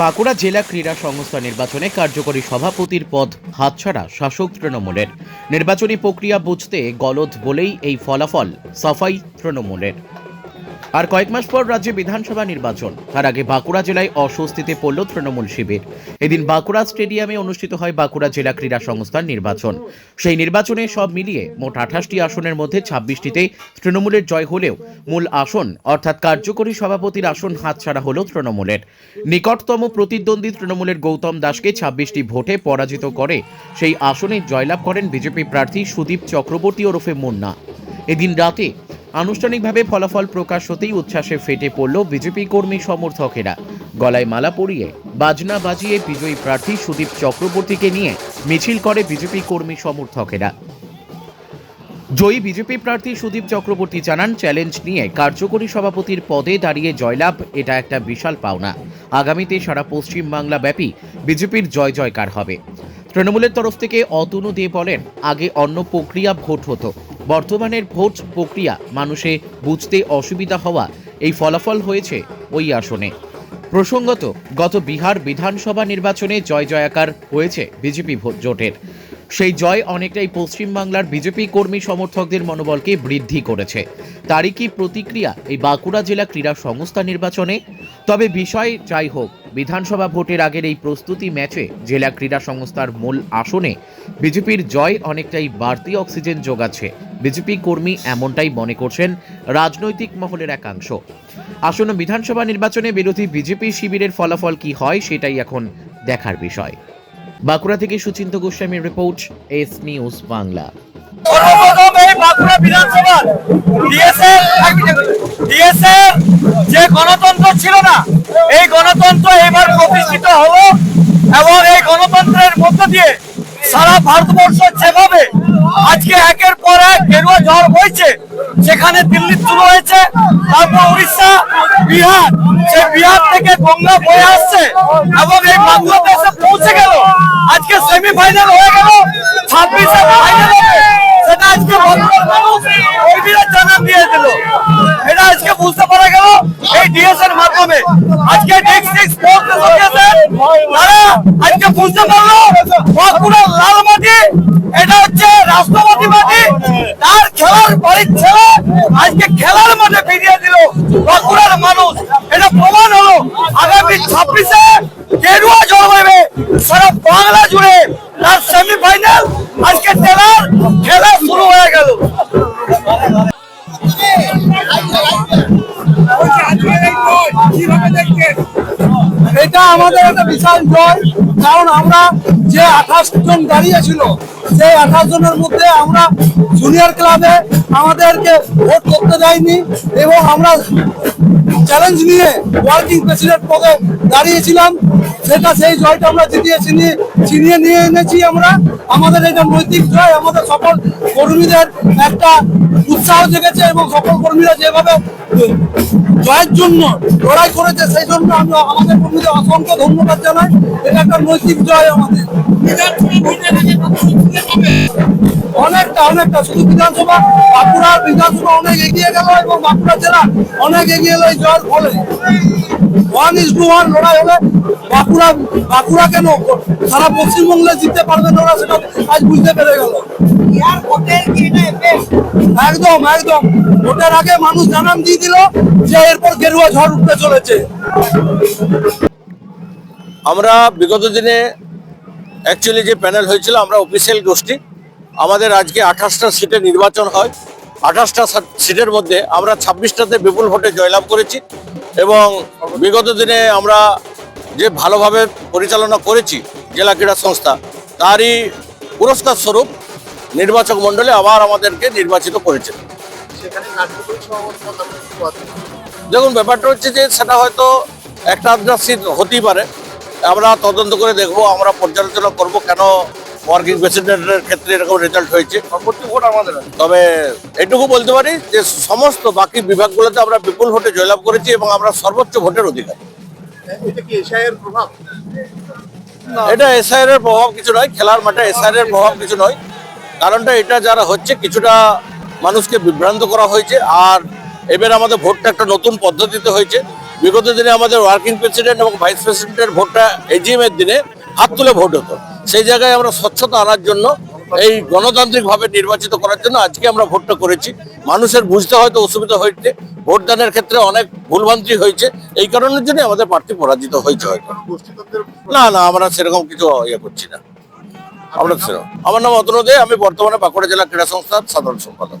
বাঁকুড়া জেলা ক্রীড়া সংস্থা নির্বাচনে কার্যকরী সভাপতির পদ হাতছাড়া শাসক তৃণমূলের। নির্বাচনী প্রক্রিয়া বুঝতে গলদ বলেই এই ফলাফল সাফাই তৃণমূলের। আর কয়েক মাস পর রাজ্যে বিধানসভা নির্বাচন। তার আগে বাঁকুড়া জেলায় অস্বস্তিতে পড়ল তৃণমূল শিবির। এদিন বাঁকুড়া স্টেডিয়ামে অনুষ্ঠিত হয় বাঁকুড়া জেলা ক্রীড়া সংস্থার নির্বাচন। সেই নির্বাচনে সব মিলিয়ে মোট আঠাশটি আসনের মধ্যে ছাব্বিশটিতে তৃণমূলের জয় হলেও মূল আসন, অর্থাৎ কার্যকরী সভাপতির আসন হাতছাড়া হল তৃণমূলের। নিকটতম প্রতিদ্বন্দ্বী তৃণমূলের গৌতম দাসকে ছাব্বিশটি ভোটে পরাজিত করে সেই আসনে জয়লাভ করেন বিজেপি প্রার্থী সুদীপ চক্রবর্তী ওরফে মুন্না। এদিন রাতে আনুষ্ঠানিকভাবে ফলাফল প্রকাশ হতেই উচ্ছ্বাসে ফেটে পড়ল বিজেপি কর্মী সমর্থকেরা। গলায় মালা পরিয়ে বাজনা বাজিয়ে বিজয়ী প্রার্থী সুদীপ চক্রবর্তীকে নিয়ে মিছিল করে বিজেপি কর্মী সমর্থকেরা। জয়ী বিজেপি প্রার্থী সুদীপ চক্রবর্তী জানান, চ্যালেঞ্জ নিয়ে কার্যকরী সভাপতির পদে দাঁড়িয়ে জয়লাভ, এটা একটা বিশাল পাওনা। আগামীতে সারা পশ্চিম বাংলা ব্যাপী বিজেপির জয় জয়কার হবে। তৃণমূলের তরফ থেকে অতনু দিয়ে বলেন, আগে অন্য প্রক্রিয়া ভোট হতো। বর্তমানের ভোট প্রক্রিয়া মানুষে বুঝতে অসুবিধা হওয়া এই ফলাফল হয়েছে ওই আসনে। প্রসঙ্গত, গত বিহার বিধানসভা নির্বাচনে জয় জয়াকার হয়েছে বিজেপি ভোট জোটের। সেই জয় অনেকটাই পশ্চিমবাংলার বিজেপি কর্মী সমর্থকদের মনোবলকে বৃদ্ধি করেছে। তারই কি প্রতিক্রিয়া এই বাঁকুড়া জেলা ক্রীড়া সংস্থা নির্বাচনে? তবে বিষয় যাই হোক, বিধানসভা ভোটের আগের এই প্রস্তুতি ম্যাচে জেলা ক্রীড়া সংস্থার মূল আসনে বিজেপির জয় অনেকটাই বাড়তি অক্সিজেন যোগাচ্ছে। বিজেপি কর্মী এমনটাই মনে করছেন রাজনৈতিক মহলের একাংশ। আসন্ন বিধানসভা নির্বাচনে বিরোধী বিজেপি শিবিরের ফলাফল কি হয়, সেটাই এখন দেখার বিষয়। বাঁকুড়া থেকে সুচিন্ত গোস্বামীর রিপোর্ট, এস নিউজ বাংলা। যে গণতন্ত্র ছিল না, এই গণতন্ত্র এবার প্রতিষ্ঠিত এবং এই গণতন্ত্রের মধ্য দিয়ে সারা ভারতবর্ষ যেভাবে আজকে একের পর এক গেরুয়া ঝড় বইছে, সেখানে দিল্লি শুরু হয়েছে, তারপর উড়িষ্যা, বিহার সে বিহার থেকে গঙ্গা বয়ে আসছে এবং এই বাংলাতে এসে পৌঁছে গেল সেমিফাইনাল হয়ে গেল। ছাব্বিশে ফাইনাল হবে সেটা আজকে দিনের জানান দিয়ে দিল। এটা আজকে বুঝতে পারা গেল এই ডিএস এর মাধ্যমে। আজকে আজকে বুঝতে পারল, বাঁকুড়ার লাল মাটি এটা হচ্ছে রাষ্ট্রপতি মাটি। তার খেলার বাড়ির ছেলে আজকে খেলার মাঠে ফিরিয়ে দিল বাঁকুড়ার মানুষ। এটা প্রমাণ হলো আগামী ছাব্বিশে গেরুয়া জন্মাবে সারা বাংলা জুড়ে তার সেমিফাইনাল আজকে টেলার খেলা শুরু হয়ে গেল। এটা আমাদের একটা বিশাল জয়, কারণ আমরা যে আঠাশ জন দাঁড়িয়েছিল সেই আঠাশ জনের মধ্যে আমরা জুনিয়র ক্লাবে আমাদেরকে ভোট করতে দেয়নি এবং আমরা চ্যালেঞ্জ নিয়ে ওয়ার্কিং প্রেসিডেন্ট পদে দাঁড়িয়েছিলাম। সেটা সেই জয়টা আমরা জিতিয়ে ছিনিয়ে ছিনিয়ে নিয়ে এনেছি আমরা। আমাদের এটা নৈতিক জয়, আমাদের সকল কর্মীদের একটা উৎসাহ জেগেছে এবং সকল কর্মীরা যেভাবে জয়ের জন্য লড়াই করেছে, সেই জন্য আমি আমাদের কর্মীদের অসংখ্য ধন্যবাদ জানাই। এটা একটা নৈতিক জয় আমাদের। অনেকটা অনেকটা। শুধু বিধানসভা বাঁকুড়ার বিধানসভা অনেক এগিয়ে গেল এবং বাঁকুড়া জেলা অনেক এগিয়ে এলো এই জয়ের ফলে। ওয়ান ইস টু ওয়ান লড়াই হলে বাঁকুড়া বাঁকুড়া কেন সারা পশ্চিমবঙ্গে জিততে পারবে না ওরা সেটা আজ বুঝতে পেরে গেল। একদম একদম। ভোটের আগে মানুষ জানান দিয়ে দিল যে এরপর গেরুয়া ঝড় উঠতে চলেছে। আমরা বিগত দিনে অ্যাকচুয়ালি যে প্যানেল হয়েছিল আমরা অফিসিয়াল গোষ্ঠী। আমাদের আজকে আঠাশটা সিটে নির্বাচন হয়। আঠাশটা সিটের মধ্যে আমরা ছাব্বিশটাতে বিপুল ভোটে জয়লাভ করেছি এবং বিগত দিনে আমরা যে ভালোভাবে পরিচালনা করেছি জেলা ক্রীড়া সংস্থা তারই পুরস্কার স্বরূপ নির্বাচক মণ্ডলী আবার আমাদেরকে নির্বাচিত করেছে। দেখুন ব্যাপারটা হচ্ছে যে সেটা হয়তো একটা আধটা সিট হতেই পারে আমরা তদন্ত করে দেখব আমরা পর্যালোচনা করব কেন ওয়ার্কিং প্রেসিডেন্টের ক্ষেত্রে এরকম রেজাল্ট হয়েছে। ভোট আমাদের তবে এটুকু বলতে পারি যে সমস্ত বাকি বিভাগগুলোতে আমরা বিপুল ভোটে জয়লাভ করেছি এবং আমরা সর্বোচ্চ ভোটের অধিকার। এটা এসআইআর এর প্রভাব? কিছু নয় খেলার মাঠে এসআইআর এর প্রভাব কিছু নয়। কারণটা এটা যারা হচ্ছে কিছুটা মানুষকে বিভ্রান্ত করা হয়েছে আর এবার আমাদের ভোটটা একটা নতুন পদ্ধতিতে হয়েছে। বিগত দিনে আমাদের ওয়ার্কিং প্রেসিডেন্ট এবং ভাইস প্রেসিডেন্টের ভোটটা এজিএম এর দিনে হাত তুলে ভোট হতো। সেই জায়গায় আমরা স্বচ্ছতা আনার জন্য, এই গণতান্ত্রিক ভাবে নির্বাচিত করার জন্য আজকে আমরা ভোটটা করেছি। মানুষের বুঝতে হয়তো অসুবিধা হয়েছে। ভোটদানের ক্ষেত্রে অনেক ভুলভ্রান্তি হয়েছে। এই কারণের জন্য আমাদের প্রার্থী পরাজিত হয়েছে হয়তো। না না, আমরা সেরকম কিছু ইয়ে করছি না। আমরা সেরকম আমার নাম অতনু দে আমি বর্তমানে বাঁকুড়া জেলা ক্রীড়া সংস্থার সাধারণ সম্পাদক।